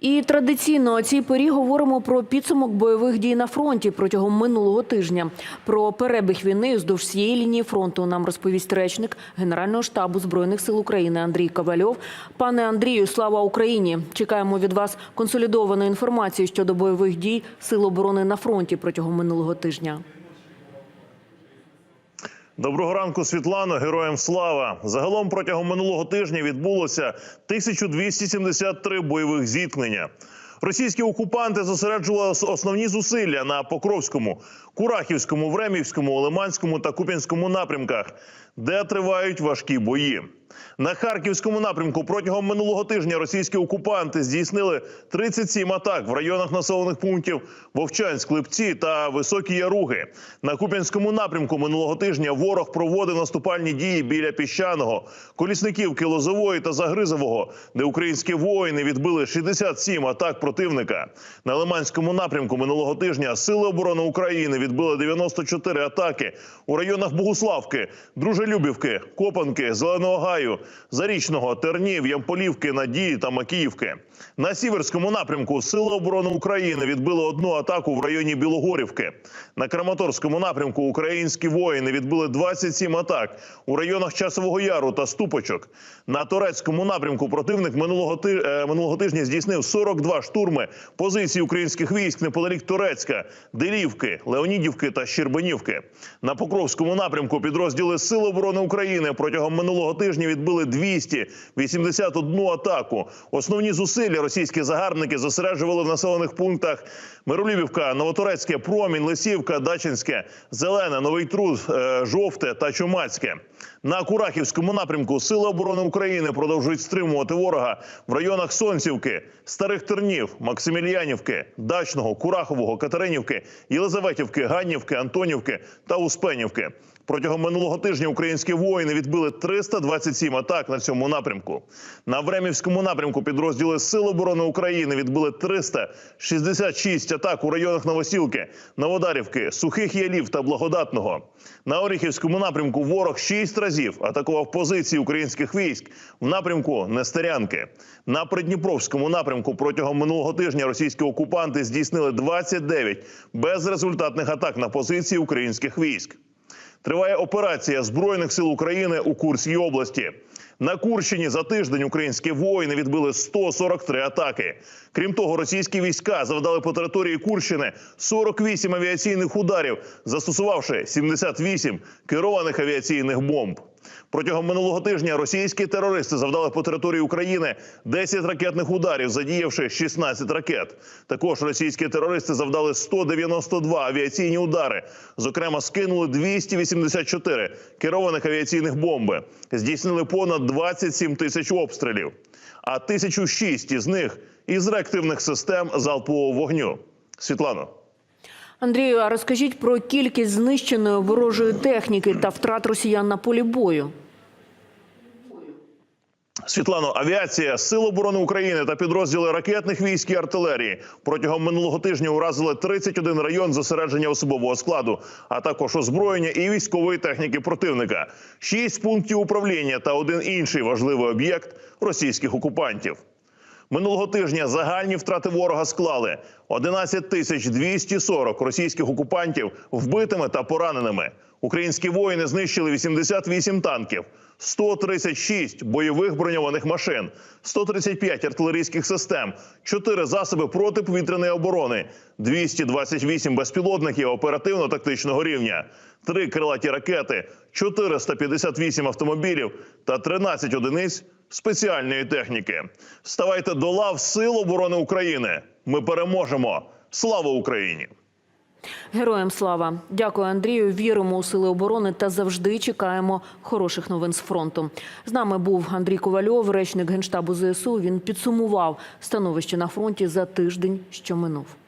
І традиційно о цій порі говоримо про підсумок бойових дій на фронті протягом минулого тижня. Про перебіг війни вздовж всієї лінії фронту нам розповість речник Генерального штабу збройних сил України Андрій Ковальов. Пане Андрію, слава Україні! Чекаємо від вас консолідованої інформації щодо бойових дій сил оборони на фронті протягом минулого тижня. Доброго ранку, Світлано. Героям слава. Загалом протягом минулого тижня відбулося 1273 бойових зіткнення. Російські окупанти зосереджували основні зусилля на Покровському, Курахівському, Времівському, Лиманському та Куп'янському напрямках, де тривають важкі бої. На Харківському напрямку протягом минулого тижня російські окупанти здійснили 37 атак в районах населених пунктів Вовчанськ, Липці та Високі Яруги. На Куп'янському напрямку минулого тижня ворог проводив наступальні дії біля піщаного, колісниківки Лозової та Загризового, де українські воїни відбили 67 атак противника. На Лиманському напрямку минулого тижня Сили оборони України відбили 94 атаки у районах Богуславки, Дружелюбівки, Копанки, Зеленого Гаю, Зарічного, Тернів, Ямполівки, Надії та Макіївки. На Сіверському напрямку Сили оборони України відбили одну атаку в районі Білогорівки. На Краматорському напрямку українські воїни відбили 27 атак у районах Часового Яру та Ступочок. На Торецькому напрямку противник минулого, ти... е, минулого тижня здійснив 42 штурми позицій українських військ неподалік Торецька, Делівки, Леонідівки та Щербинівки. На Покровському напрямку підрозділи Сил оборони України протягом минулого тижня відбили 281 атаку. Основні зусилля російські загарбники зосереджували в населених пунктах Миролюбівка, Новоторецьке, Промінь, Лисівка, Дачинське, Зелене, Новий Труд, е, Жовте та Чумацьке. На Курахівському напрямку Сили оборони України продовжують стримувати ворога в районах Сонцівки, Старих Тернів, Максимільянівки, Дачного, Курахового, Катеринівки, Єлизаветівки, Ганнівки, Антонівки та Успенівки. Протягом минулого тижня українські воїни відбили 327 атак на цьому напрямку. На Времівському напрямку підрозділи Сил оборони України відбили 366 атак у районах Новосілки, Новодарівки, Сухих Ялів та Благодатного. На Оріхівському напрямку ворог 6 разів атакував позиції українських військ в напрямку Нестерянки. На Придніпровському напрямку протягом минулого тижня російські окупанти здійснили 29 безрезультатних атак на позиції українських військ. Триває операція збройних сил України у Курській області. На Курщині за тиждень українські воїни відбили 143 атаки. Крім того, російські війська завдали по території Курщини 48 авіаційних ударів, застосувавши 78 керованих авіаційних бомб. Протягом минулого тижня російські терористи завдали по території України 10 ракетних ударів, задіявши 16 ракет. Також російські терористи завдали 192 авіаційні удари. Зокрема, скинули 284 керованих авіаційних бомби, здійснили понад 27 тисяч обстрілів, а 1006 із них із реактивних систем залпового вогню. Світлано. Андрію, а розкажіть про кількість знищеної ворожої техніки та втрат росіян на полі бою. Світлано, авіація, Сил оборони України та підрозділи ракетних військ і артилерії протягом минулого тижня уразили 31 район зосередження особового складу, а також озброєння і військової техніки противника, шість пунктів управління та один інший важливий об'єкт російських окупантів. Минулого тижня загальні втрати ворога склали 11 тисяч 240 російських окупантів вбитими та пораненими. Українські воїни знищили 88 танків, 136 бойових броньованих машин, 135 артилерійських систем, 4 засоби протиповітряної оборони, 228 безпілотників оперативно-тактичного рівня, 3 крилаті ракети, 458 автомобілів та 13 одиниць спеціальної техніки. Ставайте до лав Сил оборони України. Ми переможемо. Слава Україні! Героям слава! Дякую, Андрію. Віримо у сили оборони та завжди чекаємо хороших новин з фронту. З нами був Андрій Ковальов, речник генштабу ЗСУ. Він підсумував становище на фронті за тиждень, що минув.